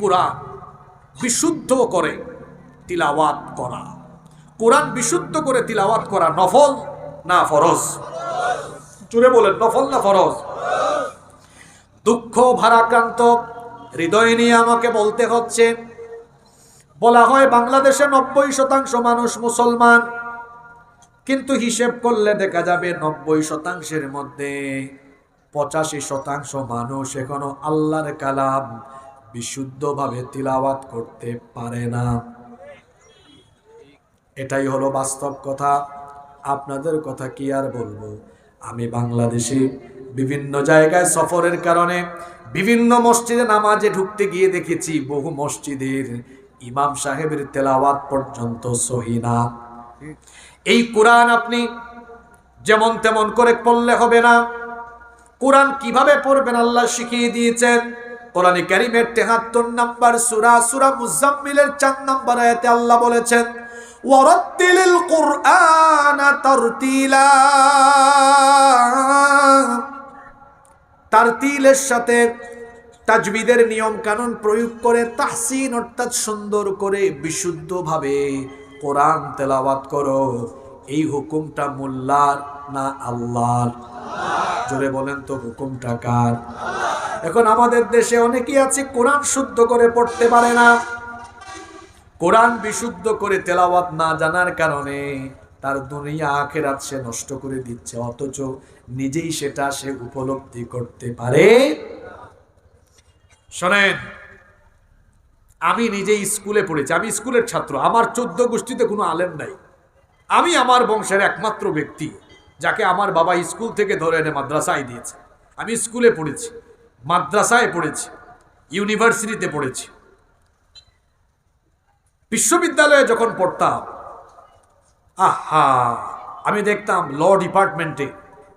কোরআন বিশুদ্ধ করে তিলাওয়াত করা। কোরআন বিশুদ্ধ করে তিলাওয়াত করা নফল না ফরজ? জুড়ে বলেন, নফল না ফরজ? দুঃখ ভারাক্রান্ত, হৃদয় নিয়ে আমাকে বলতে হচ্ছে, বলা হয় বাংলাদেশে নব্বই শতাংশ মানুষ মুসলমান, কিন্তু হিসেব করলে দেখা যাবে নব্বই শতাংশের মধ্যে পঁচাশি শতাংশ মানুষ এখনও আল্লাহর কালাম বিশুদ্ধভাবে তিলাওয়াত করতে পারে না। এটাই হলো বাস্তব কথা। আপনাদের কথা কি আর বলব? আমি বাংলাদেশে বিভিন্ন জায়গায় সফরের কারণে বিভিন্ন মসজিদে নামাজে ঢুকতে গিয়ে দেখেছি, বহু মসজিদের ইমাম সাহেবের তেলাওয়াত পর্যন্ত সহিনা এই কোরআন আপনি যেমন তেমন করে পড়লে হবে না। কোরআন কীভাবে পড়বেন আল্লাহ শিখিয়ে দিয়েছেন। কোরআনে কারিমের তেহাত্তর নাম্বার সুরা সুরা মুজাম্মিলের চার নাম্বার আয়াতে আল্লাহ বলেছেন ওয়ারাত্তিলিল কুরআন তারতিলা। তারতিলের সাথে তাজবিদের নিয়ম কানুন প্রয়োগ করে তাহসিন অর্থাৎ সুন্দর করে বিশুদ্ধভাবে কোরআন তেলাওয়াত করো। এই হুকুমটা মোল্লার না আল্লাহর? জোরে বলেন তো, হুকুমটা কার? এখন আমাদের দেশে অনেকেই আছে, কোরআন শুদ্ধ করে পড়তে পারে না। কোরআন বিশুদ্ধ করে তেলাওয়াত না জানার কারণে তার দুনিয়া আখেরাত সে নষ্ট করে দিচ্ছে, অথচ নিজেই সেটা সে উপলব্ধি করতে পারে। শোনেন, আমি নিজেই স্কুলে পড়েছি, আমি স্কুলের ছাত্র, আমার চোদ্দ গোষ্ঠীতে কোনো আলেম নাই। আমি আমার বংশের একমাত্র ব্যক্তি, যাকে আমার বাবা স্কুল থেকে ধরে এনে মাদ্রাসায় দিয়েছে। আমি স্কুলে পড়েছি। মাদ্রাসায় পড়েছি, ইউনিভার্সিটিতে পড়েছি। বিশ্ববিদ্যালয়ে যখন পড়তাম, আহা, আমি দেখতাম ল ডিপার্টমেন্টে,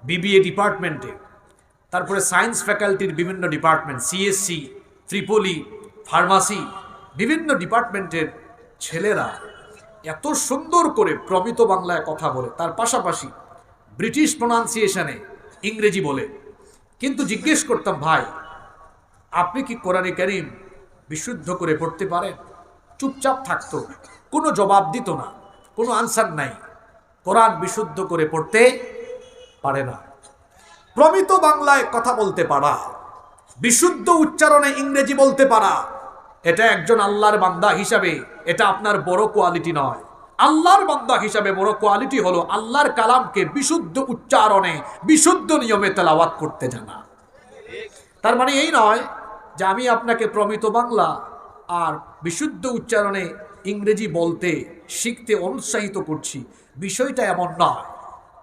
বিবিএ ডিপার্টমেন্টে, তারপরে সায়েন্স ফ্যাকাল্টির বিভিন্ন ডিপার্টমেন্ট, সিএসসি, ত্রিপলি, ফার্মাসি, বিভিন্ন ডিপার্টমেন্টের ছেলেরা এত সুন্দর করে প্রমিত বাংলায় কথা বলে, তার পাশাপাশি ব্রিটিশ প্রোনাউন্সিয়েশনে ইংরেজি বলে। কিন্তু জিজ্ঞেস করতাম, ভাই আপনি কি কোরআনে করিম বিশুদ্ধ করে পড়তে পারেন? চুপচাপ থাকতো, কোনো জবাব দিত না, কোনো আনসার নাই। কোরআন বিশুদ্ধ করে পড়তে পারে না। প্রমিত বাংলায় কথা বলতে পারা, বিশুদ্ধ উচ্চারণে ইংরেজি বলতে পারা, এটা একজন আল্লাহর বান্দা হিসাবে, এটা আপনার বড় কোয়ালিটি নয়। আল্লাহর বান্দা হিসাবে বড় কোয়ালিটি হলো আল্লাহর কালামকে বিশুদ্ধ উচ্চারণে, বিশুদ্ধ নিয়মে তেলাওয়াত করতে জানা। তার মানে এই নয় যে আমি আপনাকে প্রমিত বাংলা আর বিশুদ্ধ উচ্চারণে ইংরেজি বলতে শিখতে অনুৎসাহিত করছি। বিষয়টা এমন নয়।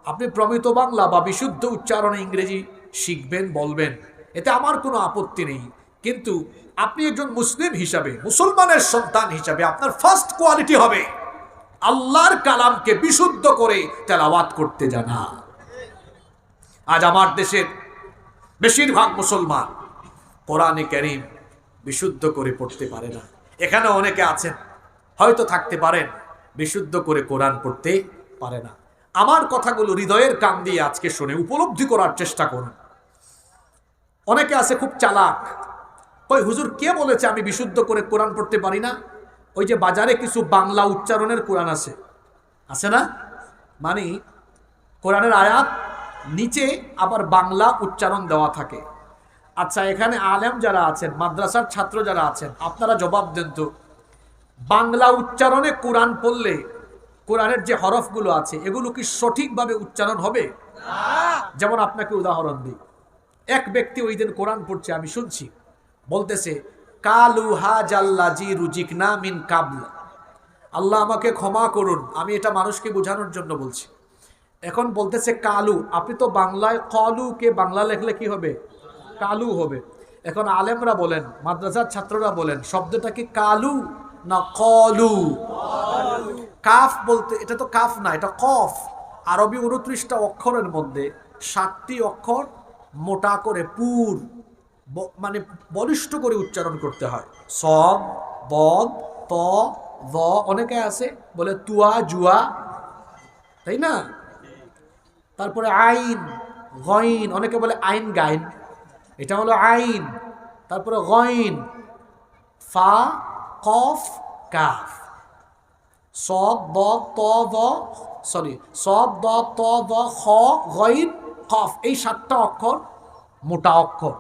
আপনি প্রমিত বাংলা বা বিশুদ্ধ উচ্চারণে ইংরেজি শিখবেন, বলবেন, এতে আমার কোনো আপত্তি নেই। কিন্তু আপনি একজন মুসলিম হিসাবে, মুসলমানের সন্তান হিসাবে আপনার ফার্স্ট কোয়ালিটি হবে। আল্লাহর কালামকে বিশুদ্ধ করে তেলাওয়াত করতে জানা। আজ আমার দেশের বেশিরভাগ মুসলমান কোরআনে করিম বিশুদ্ধ করে পড়তে পারে না। এখানে অনেকে আছেন, হয়তো থাকতে পারেন, বিশুদ্ধ করে কোরআন পড়তে পারে না। আমার কথাগুলো হৃদয়ের কান দিয়ে আজকে শুনে উপলব্ধি করার চেষ্টা করুন। অনেকে আছে খুব চালাক। ওই হুজুর, কে বলেছে আমি বিশুদ্ধ করে কোরআন পড়তে পারি না? ওই যে বাজারে কিছু বাংলা উচ্চারণের কোরআন আছে। আছে না? মানে কোরআনের আয়াত নিচে আবার বাংলা উচ্চারণ দেওয়া থাকে। আচ্ছা এখানে আলেম যারা আছেন মাদ্রাসার ছাত্র যারা আছেন আপনারা জবাব দেন তো। বাংলা উচ্চারণে কোরআন পড়লে কোরআনের যে হরফগুলো আছে এগুলো কি সঠিকভাবে উচ্চারণ হবে? যেমন আপনাকে উদাহরণ দিই। এক ব্যক্তি ওই দিন কোরআন পড়ছে আমি শুনছি। বলতেছে কালু হা জাল্লাজি রুজিক না মিন কাবল। আল্লাহ আমাকে ক্ষমা করুন আমি এটা মানুষকে বোঝানোর জন্য বলছি। এখন বলতেছে কালু আপনি তো বাংলায় কলুকে বাংলা লেখলে কি হবে? কালু হবে। এখন আলেমরা বলেন, মাদ্রাসার ছাত্ররা বলেন, শব্দটা কি কালু না কলু? কাফ বলতে, এটা তো কাফ না, এটা কফ। আরবি উনত্রিশটা অক্ষরের মধ্যে সাতটি অক্ষর মোটা করে পুর, ব- মানে বলিষ্ঠ করে উচ্চারণ করতে হয়। সব, বদ, ত দ অনেকে আছে, বলে তুয়া, জুয়া, তাই না? তারপরে আইন, গইন, অনেকে বলে আইন গাইন। এটা হলো আইন, তারপরে গইন, ফা, কফ, কাফ। সব, দ, ত দ সরি, সব, দ, ত দ খ, গইন, কফ, এই সাতটা অক্ষর মোটা অক্ষর।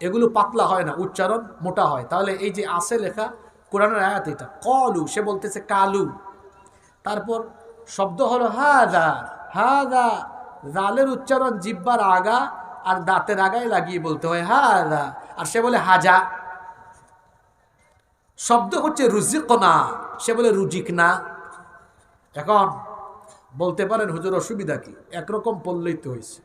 এগুলো পাতলা হয় না, উচ্চারণ মোটা হয়। তাহলে এই যে আছে লেখা, কোরআনের আয়াত এটা। কলু, সে বলতেছে কালু। তারপর শব্দ হলো হাদা হাদা, জালের উচ্চারণ জিব্বার আগা আর দাঁতের আগায় লাগিয়ে বলতে হয়, হাদা। আর সে বলে, হাজা। শব্দ হচ্ছে, রুজিক না। সে বলে, রুজিক না। এখন বলতে পারেন, হুজুর, অসুবিধা কি? একরকম পড়লেই তো হয়েছে।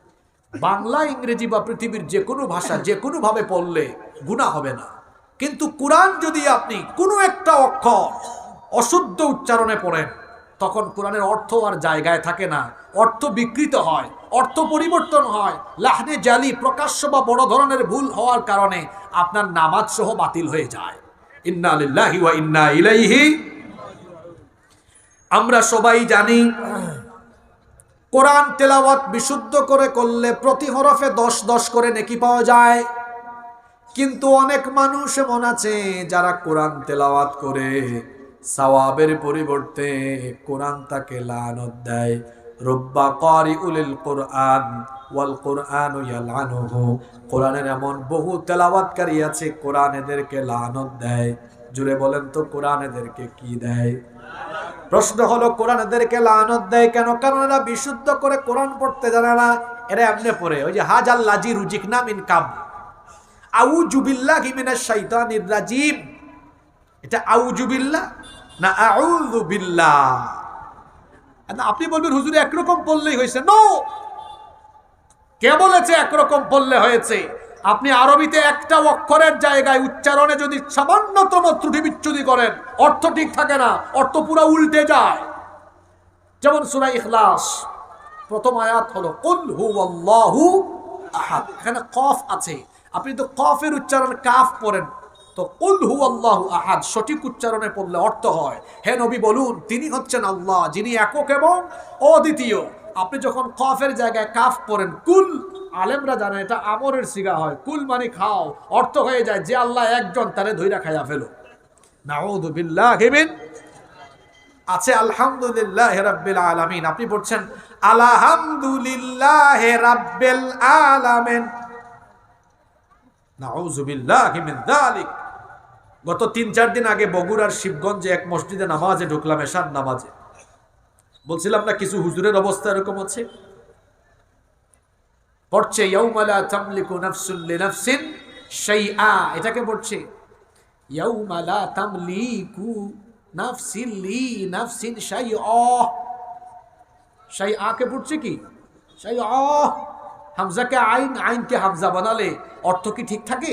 বাংলা, ইংরেজি বা পৃথিবীর যে কোনো ভাষা, যে কোনোভাবে পড়লে গুণা হবে না। কিন্তু কোরআন যদি আপনি কোনো একটা অক্ষর অশুদ্ধ উচ্চারণে পড়েন তখন কোরআনের অর্থ আর জায়গায় থাকে না। অর্থ বিকৃত হয়, অর্থ পরিবর্তন হয়। লাহনে জালি প্রকাশ্য বা বড় ধরনের ভুল হওয়ার কারণে আপনার নামাজ সহ বাতিল হয়ে যায়। ইন্না ইন্না ইলাইহি আমরা সবাই জানি, কোরআন তেলাওয়াত বিশুদ্ধ করে করলে প্রতি হরফে দশ দশ করে নেকি পাওয়া যায়। কিন্তু অনেক মানুষ এমন আছে, যারা কোরআন তেলাওয়াত করে সওয়াবের পরিবর্তে কোরআন তাকে লানত দেয়। রব্বা কারি উলিল কোরআন ওয়াল কোরআন ইয়ালানুহু। কোরআনের এমন বহু তেলাওয়াতকারী আছে, কোরআন এদেরকে লানত দেয়। জুড়ে বলেন তো, কোরআন এদেরকে কি দেয়? প্রশ্ন হলো, কোরআন এদেরকে লানত দেয় কেন? কারণ এরা বিশুদ্ধ করে কোরআন পড়তে জানে না। এরা এমনি পড়ে, ওই যে হাজ আল্লাজি রুজিক নাম ইনকাম আউ জুবিল্লাহ হিমিনা শাইতানির রাজিম। এটা আউ জুবিল্লাহ না বিল্লাহ। আপনি বলবেন, হুজুর, একরকম পড়লেই হয়েছে। নো কে বলেছে একরকম পড়লে হয়েছে? আপনি আরবিতে একটা অক্ষরের জায়গায় উচ্চারণে যদি সামান্যতম ত্রুটি বিচ্ছুতি করেন, অর্থ ঠিক থাকে না, অর্থ পুরো উল্টে যায়। যেমন সুরা ইখলাস, প্রথম আয়াত হলো, কুল হু আল্লাহু আহাদ। এখানে কফ আছে। আপনি তো কফের উচ্চারণ কাফ পড়েন। তো কুল হু আল্লাহু আহাদ, সঠিক উচ্চারণে পড়লে অর্থ হয়। হে নবী বলুন, তিনি হচ্ছেন আল্লাহ, যিনি একক এবং অদ্বিতীয়। আপনি যখন কফের জায়গায় কাফ পড়েন, কুল, আলেমরা জানেন এটা আমরের সিগা হয়। কুল মানে খাও, অর্থ হয়ে যায় যে আল্লাহ একজন, তারে ধৈরা খাইয়া ফেলো। আছে, আলহামদুলিল্লাহ রাব্বিল আলামিন। আপনি পড়ছেন, আলহামদুলিল্লাহ রাব্বিল আলামিন। নাউযু বিল্লাহি মিন যালিক। গত তিন, চার দিন আগে বগুড়ার শিবগঞ্জে এক মসজিদে নামাজে ঢুকলাম, এশার নামাজে। বলছিলাম না, কিছু হুজুরের অবস্থা এরকম আছে? পড়ছে ইয়াউমালা তামলিকু নাফসুন লিনাফসিন শাইআ এটাকে পড়ছে ইয়াউমালা তামলিকু নাফসিন লি নাফসিন শাইআ শাইআ কে পড়ছে কি? শাইআ। হামজাকে আইন, আইনকে হামজা বানালে অর্থ কি ঠিক থাকে?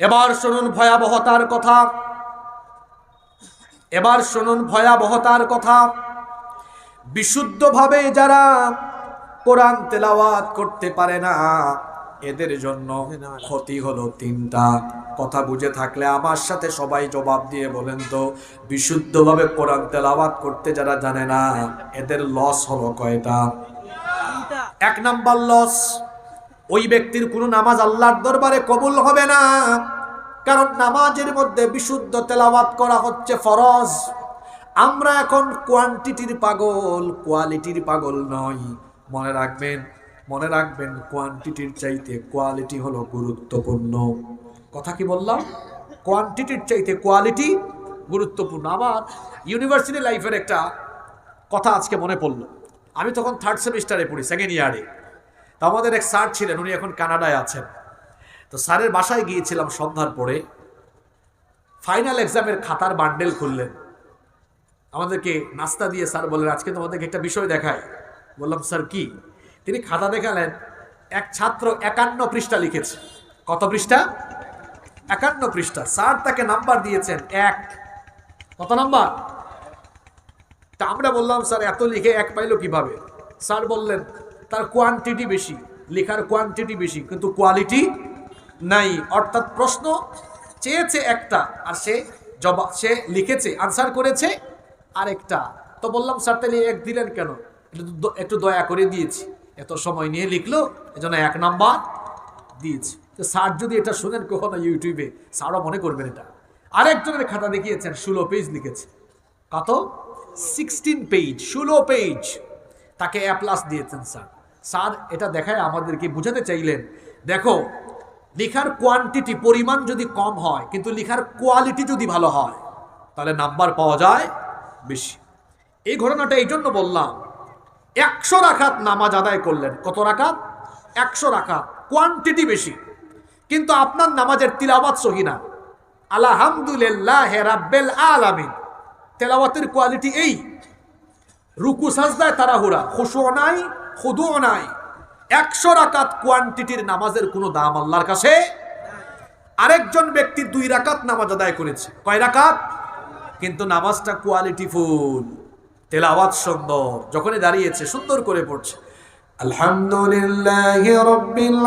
এবার শুনুন ভয়াবহতার কথা। এবার শুনুন ভয়াবহতার কথা। বিশুদ্ধভাবে যারা কোরআন তেলাওয়াত করতে পারে না এদের জন্য ক্ষতি হলো তিনটা। কথা বুঝে থাকলে আমার সাথে সবাই জবাব দিয়ে বলেন তো বিশুদ্ধভাবে কোরআন তেলাওয়াত করতে যারা জানে না এদের লস হলো কয়টা? এক নাম্বার লস ওই ব্যক্তির কোনো নামাজ আল্লাহর দরবারে কবুল হবে না। কারণ নামাজের মধ্যে বিশুদ্ধ তেলাওয়াত করা হচ্ছে ফরজ। আমরা এখন কোয়ান্টিটির পাগল কোয়ালিটির পাগল নই। মনে রাখবেন মনে রাখবেন কোয়ান্টিটির চাইতে কোয়ালিটি হলো গুরুত্বপূর্ণ। কথা কি বললাম? কোয়ান্টিটির চাইতে কোয়ালিটি গুরুত্বপূর্ণ। আমার ইউনিভার্সিটি লাইফের একটা কথা আজকে মনে পড়ল। আমি তখন থার্ড সেমিস্টারে পড়ি সেকেন্ড ইয়ারে তো আমাদের এক স্যার ছিলেন, উনি এখন কানাডায় আছেন। তো স্যারের বাসায় গিয়েছিলাম সন্ধ্যার পরে। ফাইনাল এক্সামের খাতার বান্ডেল খুললেন। আমাদেরকে নাস্তা দিয়ে স্যার বললেন, আজকে তোমাদেরকে একটা বিষয় দেখায় বললাম, স্যার, কি? তিনি খাতা দেখালেন, এক ছাত্র একান্ন পৃষ্ঠা লিখেছে। কত পৃষ্ঠা? একান্ন পৃষ্ঠা। স্যার তাকে নাম্বার দিয়েছেন, এক। কত নাম্বার? তা আমরা বললাম, স্যার, এত লিখে এক পাইলো কীভাবে? স্যার বললেন তার কোয়ান্টিটি বেশি, লেখার কোয়ান্টিটি বেশি, কিন্তু কোয়ালিটি নাই। অর্থাৎ প্রশ্ন চেয়েছে একটা, আর সে জবাব সে লিখেছে আনসার করেছে আরেকটা। তো বললাম, স্যার, তাহলে এক দিলেন কেন? একটু দয়া করে দিয়েছি। এত সময় নিয়ে লিখলো, এজন্য এক নাম্বার দিয়েছি। তো স্যার যদি এটা শোনেন কখনো ইউটিউবে, স্যারও মনে করবেন এটা। আরেকজনের খাতা দেখিয়েছেন, ষোলো পেজ লিখেছে। কত? সিক্সটিন পেজ ষোলো পেজ তাকে অ্যাপ্লাস দিয়েছেন, স্যার। স্যার, এটা দেখায় আমাদেরকে বুঝাতে চাইলেন। দেখো, লেখার কোয়ান্টিটি পরিমাণ যদি কম হয়, কিন্তু লেখার কোয়ালিটি যদি ভালো হয়, তাহলে নাম্বার পাওয়া যায় বেশি। এই ঘটনাটা এই জন্য বললাম, একশো রাখাত নামাজ আদায় করলেন। কত রাখাত? একশো রাখাত কোয়ান্টিটি বেশি। কিন্তু আপনার নামাজের তিলাবাত সহিনা আলহামদুলিল্লাহ রাব্বেল আলামিন। তেলাওয়াতের কোয়ালিটি এই। রুকু সাজদায় তারাহুরা খুশু নাই খুদু নাই একশো রাকাত কোয়ান্টিটির নামাজের কোনো দাম আল্লাহর কাছে আরেকজন ব্যক্তি দুই রাকাত নামাজ আদায় করেছে কয় রাকাত কিন্তু নামাজটা কোয়ালিটি ফুল তেলাওয়াত সুন্দর যখনই দাঁড়িয়েছে সুন্দর করে পড়ছে আলহামদুলিল্লাহ রব্বিল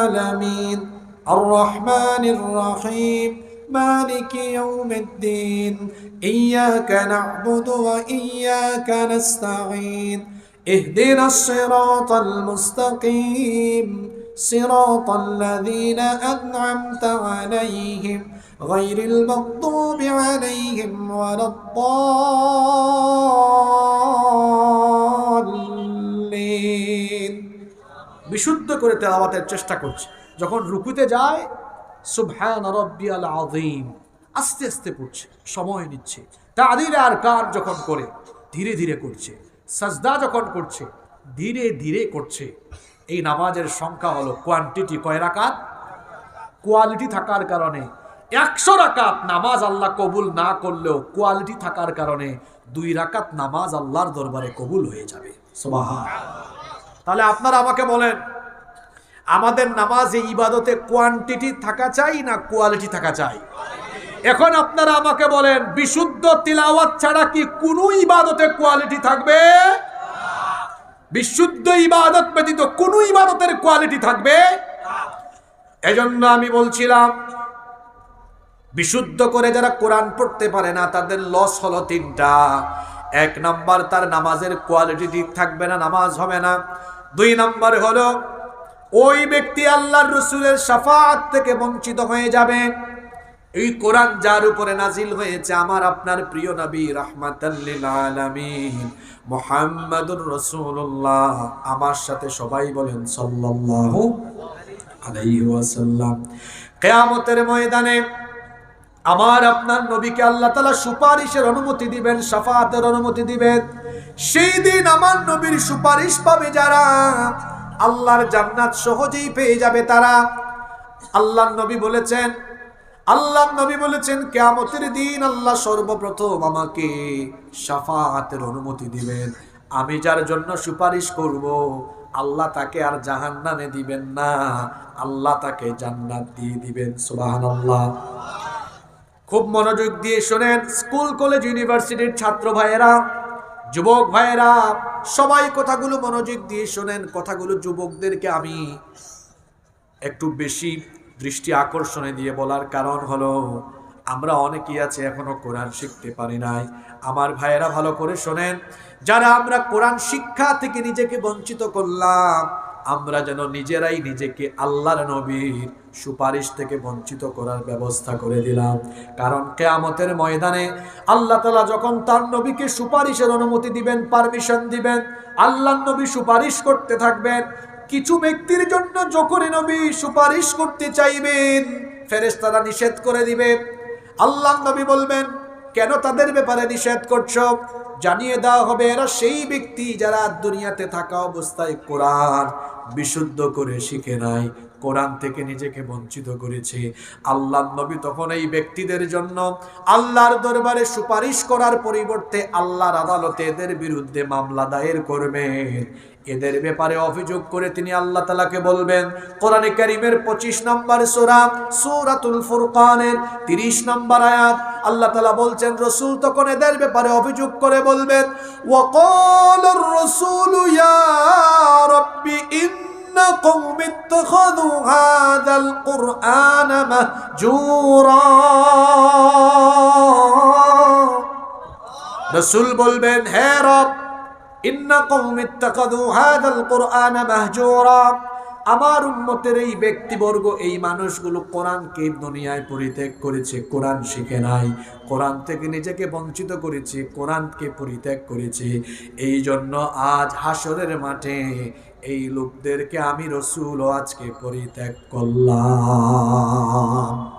আলামিন আর রহমানির রহিম مالك يوم الدين إياك نعبد وإياك نستعين اهدنا الصراط المستقيم صراط الذين أنعمت عليهم غير المغضوب عليهم ولا الضالين বিশুদ্ধ করে তেলাওয়াতের চেষ্টা করছে যখন রুকুতে যায় সুবহান রব্বিয়াল আযীম আস্তে আস্তে পড়ছে সময় নিচ্ছে তাদির আর কার যখন করে ধীরে ধীরে করছে সাজদা যখন করছে, ধীরে ধীরে করছে। এই নামাজের সংখ্যা হলো কোয়ান্টিটি কয় রাকাত? কোয়ালিটি থাকার কারণে একশো রাকাত নামাজ আল্লাহ কবুল না করলেও কোয়ালিটি থাকার কারণে দুই রাকাত নামাজ আল্লাহর দরবারে কবুল হয়ে যাবে। তাহলে আপনারা আমাকে বলেন, আমাদের নামাজে ইবাদতে কোয়ান্টিটি থাকা চাই না কোয়ালিটি থাকা চাই? এখন আপনারা আমাকে বলেন, বিশুদ্ধ তিলাওয়াত ছাড়া কি কোনো ইবাদতে কোয়ালিটি থাকবে? বিশুদ্ধ ইবাদত ব্যতীত কোন ইবাদতের কোয়ালিটি থাকবে? এজন্য আমি বলছিলাম, বিশুদ্ধ করে যারা কোরআন পড়তে পারে না, তাদের লস হলো তিনটা। এক নাম্বার, তার নামাজের কোয়ালিটি ঠিক থাকবে না, নামাজ হবে না। দুই নাম্বার হলো, ওই ব্যক্তি আল্লাহর রসুলের সাফাত থেকে বঞ্চিত হয়ে যাবে। এই কোরআন যার উপরে নাজিল হয়েছে আমার আপনার প্রিয় নবী রাহমাতাল্লিল রাসূলুল্লাহ। আমার সাথে সবাই বলেন সাল্লাল্লাহু আলাইহি ময়দানে আমার আপনার নবীকে আল্লাহ তালা সুপারিশের অনুমতি দিবেন, সাফাতের অনুমতি দিবেন। সেই দিন আমার নবীর সুপারিশ পাবে যারা। আল্লাহর জান্নাত সহজেই পেয়ে যাবে তারা। আল্লাহ নবী বলেছেন আল্লাহ নবী বলেছেন, কেয়ামতের দিন আল্লাহ সর্বপ্রথম আমাকে সাফাতের অনুমতি দিবেন। আমি যার জন্য সুপারিশ করব, আল্লাহ তাকে আর জাহান নামে দিবেন না। আল্লাহ তাকে জান্নাত দিয়ে দিবেন সুবাহান আল্লাহ খুব মনোযোগ দিয়ে শোনেন, স্কুল, কলেজ, ইউনিভার্সিটির ছাত্র ভাইয়েরা, যুবক ভাইয়েরা, সবাই কথাগুলো মনোযোগ দিয়ে শোনেন। কথাগুলো যুবকদেরকে আমি একটু বেশি দৃষ্টি আকর্ষণে দিয়ে বলার কারণ হলো, আমরা অনেকেই আছে, এখনও কোরআন শিখতে পারি নাই। আমার ভাইয়েরা ভালো করে শোনেন, যারা আমরা কোরআন শিক্ষা থেকে নিজেকে বঞ্চিত করলাম, আমরা যেন নিজেরাই নিজেকে আল্লাহর নবীর সুপারিশ থেকে বঞ্চিত করার ব্যবস্থা করে দিলাম। কারণ কেয়ামতের ময়দানে আল্লাহ তালা যখন তার নবীকে সুপারিশের অনুমতি দিবেন, পারমিশন দিবেন আল্লাহ নবী সুপারিশ করতে থাকবেন কিছু ব্যক্তির জন্য যখন নবী সুপারিশ করতে চাইবেন, ফেরেশতারা নিষেধ করে দিবে আল্লাহ নবী বলবেন, কেন তাদের ব্যাপারে নিষেধ করছ? জানিয়ে দেওয়া হবে, এরা সেই ব্যক্তি যারা দুনিয়াতে থাকা অবস্থায় কোরআন বিশুদ্ধ করে শিখে নাই। কোরআন থেকে নিজেকে বঞ্চিত করেছে। আল্লাহ নবী তখন এই ব্যক্তিদের জন্য আল্লাহর দরবারে সুপারিশ করার পরিবর্তে আল্লাহর আদালতে এদের বিরুদ্ধে মামলা দায়ের করবেন। এদের ব্যাপারে অভিযোগ করে তিনি আল্লাহ তালাকে বলবেন, কোরআনে কারিমের পঁচিশ নম্বর সোরা, সুরাতুল ফুরকানের তিরিশ নম্বর আয়াত। আল্লাহ তালা বলছেন, রসুল তখন এদের ব্যাপারে অভিযোগ করে বলবেন ওয়াকাল রসুল ইয়া রব্বি ইন قوم اتخذوا هذا القرآن مهجورا রসুল বলবেন হে রব ইন্না কৌম ইত্তাকাদু হাদাল কুরআন মাহজুরা আমার উম্মতের এই ব্যক্তিবর্গ এই মানুষগুলো কোরআনকে দুনিয়ায় পরিত্যাগ করেছে কোরআন শিখে নাই কোরআন থেকে নিজেকে বঞ্চিত করেছে কোরআনকে পরিত্যাগ করেছে এই জন্য আজ হাসরের মাঠে এই লোকদেরকে আমি রসুল আজকে পরিত্যাগ করলাম।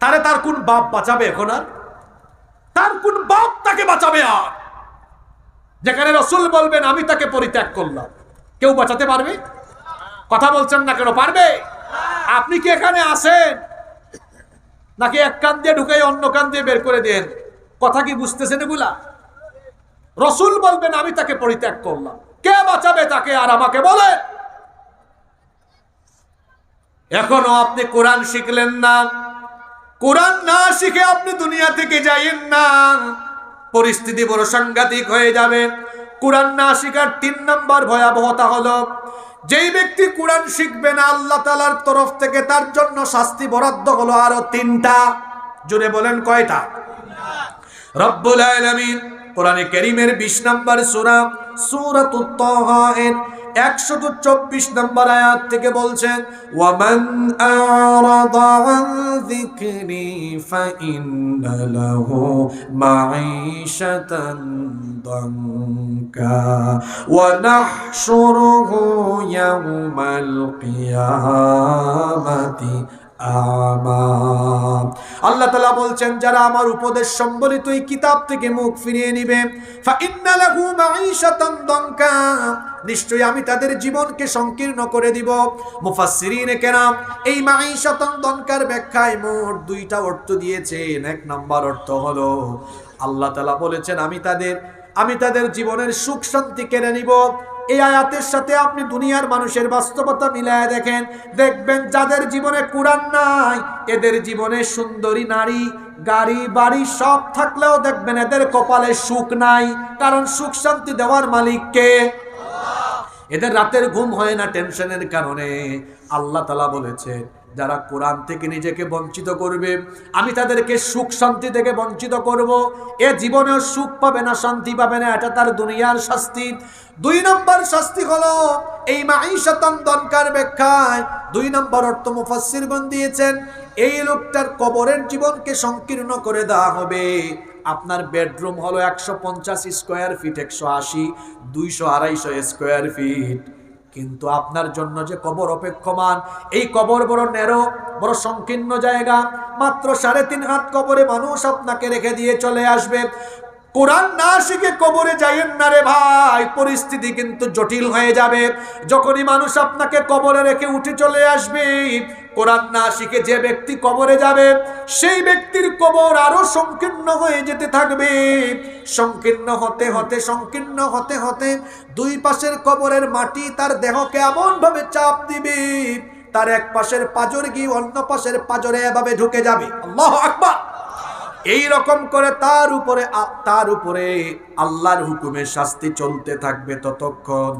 তারে তার কোন বাপ বাঁচাবে এখন আর? তার কোন বাপ তাকে বাঁচাবে আর? যেখানে রসুল বলবেন, আমি তাকে পরিত্যাগ করলাম। কেউ বাঁচাতে পারবে? কথা বলছেন না কেন? পারবে? আপনি কি এখানে আসেন নাকি এক কান দিয়ে ঢুকাই অন্য কান দিয়ে বের করে দেন? কথা কি বুঝতেছেন এগুলা? রসুল বলবেন, আমি তাকে পরিত্যাগ করলাম। কে বাঁচাবে তাকে আর আমাকে বলে? এখনও আপনি কোরআন শিখলেন না। কোরআন না শিখে আপনি দুনিয়া থেকে যাইয়েন না। পরিস্থিতি বড় সাংঘাতিক হয়ে যাবে। কোরআন না শিখার তিন নম্বর ভয়াবহতা হলো যেই ব্যক্তি কোরআন শিখবে না আল্লাহ তালার তরফ থেকে তার জন্য শাস্তি বরাদ্দ হলো আরও তিনটা। জুড়ে বলেন কয়টা? রব্বুল আলামিন কোরআনে কেরিমের বিশ নম্বর সূরা সূরাতুত তাহা এর 124 নম্বর আয়াত থেকে বলছেন, ওয়ামান আরাদা আন যিকরি ফাইন্না লাহু মাঈশাতান নাহশুরুহু ইয়াওমাল কিয়ামাতি আমাম। আল্লাহ তালা বলছেন, যারা আমার উপদেশ সম্বলিত এই কিতাব থেকে মুখ ফিরিয়ে নিবে নিশ্চয়ই আমি তাদের জীবনকে সংকীর্ণ করে দিব। মুফাসিরিনে কেরাম, এই মাই শতন্দনকার ব্যাখ্যায় মোট দুইটা অর্থ দিয়েছেন। এক নম্বর অর্থ হলো, আল্লাহ তালা বলেছেন, আমি তাদের আমি তাদের জীবনের সুখ শান্তি কেড়ে নিব। এই আয়াতের সাথে আপনি দুনিয়ার মানুষের বাস্তবতা মিলায় দেখেন। দেখবেন যাদের জীবনে কোরআন নাই, এদের জীবনে সুন্দরী নারী, গাড়ি, বাড়ি সব থাকলেও দেখবেন এদের কপালে সুখ নাই। কারণ সুখ শান্তি দেওয়ার মালিককে এদের রাতের ঘুম হয় না টেনশনের কারণে। আল্লাহ তালা বলেছে যারা কোরআন থেকে নিজেকে বঞ্চিত করবে, আমি তাদেরকে সুখ শান্তি থেকে বঞ্চিত করব। এ জীবনেও সুখ পাবে না, শান্তি পাবে না, এটা তার দুনিয়ার শাস্তি। দুই নম্বর শাস্তি হলো এই মাইশাতন দনকার ব্যাখ্যায় দুই নম্বর অর্থ মুফাসসিরগণ দিয়েছেন, এই লোকটার কবরের জীবনকে সংকীর্ণ করে দেওয়া হবে। আপনার বেডরুম হলো একশো পঞ্চাশ স্কোয়ার ফিট, একশো আশি, দুইশো আড়াইশো স্কোয়ার ফিট। কিন্তু আপনার জন্য যে কবর অপেক্ষমান, এই কবর বড় নেরো বড় সংকীর্ণ জায়গা। মাত্র সাড়ে তিন হাত কবরে মানুষ আপনাকে রেখে দিয়ে চলে আসবে। কোরআন না শিখে কবরে যাইয়েন না রে ভাই, পরিস্থিতি কিন্তু জটিল হয়ে যাবে। যখনই মানুষ আপনাকে কবরে রেখে উঠে চলে আসবে কোরআন না শিখে যে ব্যক্তি কবরে যাবে, সেই ব্যক্তির কবর আরও সংকীর্ণ হয়ে যেতে থাকবে। সংকীর্ণ হতে হতে, সংকীর্ণ হতে হতে দুই পাশের কবরের মাটি তার দেহকে এমন ভাবে চাপ দিবে, তার এক পাশের পাজর গিয়ে অন্য পাশের পাজরে এভাবে ঢুকে যাবে। আল্লাহ আকবার! এই রকম করে তার উপরে তার উপরে আল্লাহর হুকুমে শাস্তি চলতে থাকবে ততক্ষণ।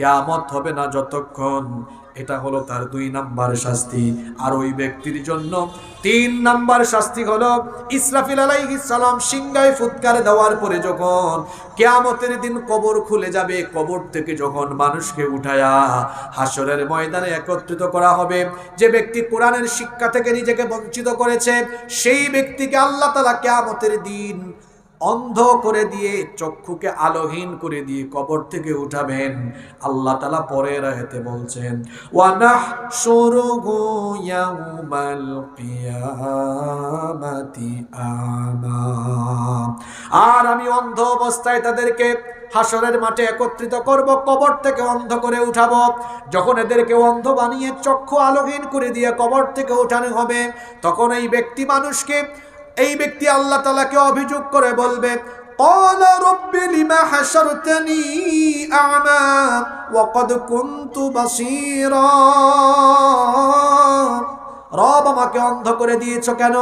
কেয়ামত হবে না যতক্ষণ। এটা হলো তার দুই নাম্বার শাস্তি। আর ওই ব্যক্তির জন্য তিন নাম্বার শাস্তি হলো ইসরাফিল সালাম সিংগায় ফুৎকার দেওয়ার পরে যখন কেয়ামতের দিন কবর খুলে যাবে, কবর থেকে যখন মানুষকে উঠায়া হাসরের ময়দানে একত্রিত করা হবে, যে ব্যক্তি কোরআনের শিক্ষা থেকে নিজেকে বঞ্চিত করেছে, সেই ব্যক্তিকে আল্লাহ তালা কেয়ামতের দিন অন্ধ করে দিয়ে চক্ষুকে আলোহীন করে দিয়ে কবর থেকে উঠাবেন। আল্লাহ তালা পরে আয়াতে বলছেন ওয়ানাহ শুরুহু ইয়াউমাল আর আমি অন্ধ অবস্থায় তাদেরকে হাসরের মাঠে একত্রিত করব, কবর থেকে অন্ধ করে উঠাবো। যখন এদেরকে অন্ধ বানিয়ে চক্ষু আলোহীন করে দিয়ে কবর থেকে উঠানো হবে, তখন এই ব্যক্তি মানুষকে এই ব্যক্তি আল্লাহ তালাকে অভিযোগ করে বলবে قال رب لما حشرتني أعمى وقد كنت بصيرا রব আমাকে অন্ধ করে দিয়েছ কেন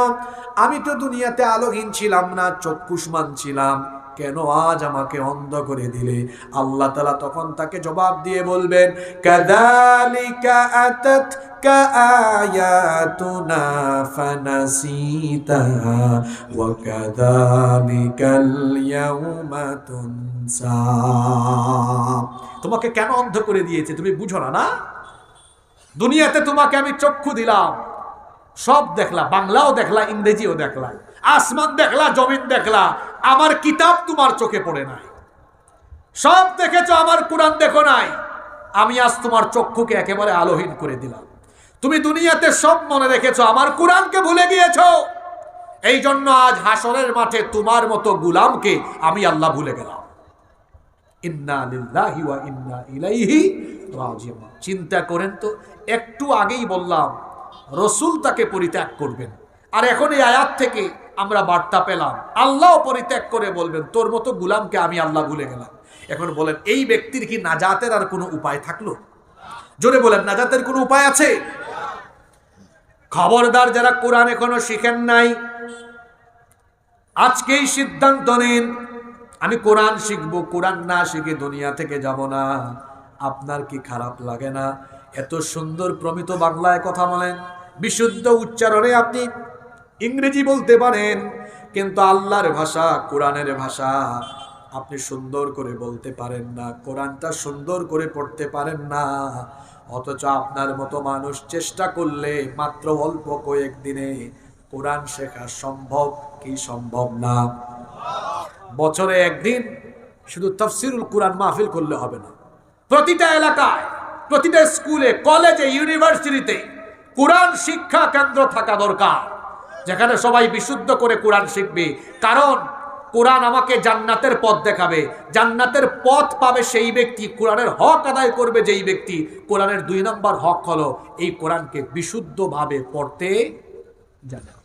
আমি তো দুনিয়াতে আলোহীন ছিলাম না চক্ষুষ্মান ছিলাম কেন আজ আমাকে অন্ধ করে দিলে? আল্লাহ তালা তখন তাকে জবাব দিয়ে বলবেন তোমাকে কেন অন্ধ করে দিয়েছে? তুমি বুঝো না না? দুনিয়াতে তোমাকে আমি চক্ষু দিলাম, সব দেখলা, বাংলাও দেখলা, ইংরেজিও দেখলা, আসমান দেখলা, জমিন দেখলা আমার কিতাব তোমার চোখে পড়ে নাই। সব দেখেছ, আমার কোরআন দেখো নাই। আমি আজ তোমার চক্ষুকে একেবারে আলোহীন করে দিলাম। তুমি দুনিয়াতে সব মনে রেখেছ, আমার কোরআনকে ভুলে গিয়েছ। এই জন্য আজ হাসরের মাঠে তোমার মতো গুলামকে আমি আল্লাহ ভুলে গেলাম। চিন্তা করেন তো, একটু আগেই বললাম, রসুল তাকে পরিত্যাগ করবেন। আর এখন এই আয়াত থেকে আমরা বার্তা পেলাম। আল্লাহ পরিত্যাগ করে বলবেন, তোর মতো গুলামকে আমি আল্লাহ ভুলে গেলাম। এখন বলেন, এই ব্যক্তির কি নাজাতের আর কোনো উপায় থাকল? জোরে বলেন, নাজাতের কোনো উপায় আছে? খবরদার যারা কোরআন এখনও শিখেন নাই, আজকেই সিদ্ধান্ত নিন, আমি কোরআন শিখব, কোরআন না শিখে দুনিয়া থেকে যাব না। আপনার কি খারাপ লাগে না? এত সুন্দর প্রমিত বাংলায় কথা বলেন, বিশুদ্ধ উচ্চারণে আপনি ইংরেজি বলতে পারেন, কিন্তু আল্লাহর ভাষা, কোরআনের ভাষা আপনি সুন্দর করে বলতে পারেন না, কোরআনটা সুন্দর করে পড়তে পারেন না। অথচ আপনার মতো মানুষ চেষ্টা করলে মাত্র অল্প কয়েকদিনে কোরআন শেখা সম্ভব কি সম্ভব না? বছরে একদিন শুধু তফসিরুল কোরআন মাহফিল করলে হবে না। প্রতিটা এলাকায়, প্রতিটা স্কুলে, কলেজে, ইউনিভার্সিটিতে কোরআন শিক্ষা কেন্দ্র থাকা দরকার। যেখানে সবাই বিশুদ্ধ করে কোরআন শিখবে। কারণ কোরআন আমাকে জান্নাতের পথ দেখাবে। জান্নাতের পথ পাবে সেই ব্যক্তি, কোরআনের হক আদায় করবে যেই ব্যক্তি। কোরআনের দুই নম্বর হক হলো এই কোরআনকে বিশুদ্ধভাবে পড়তে জানে।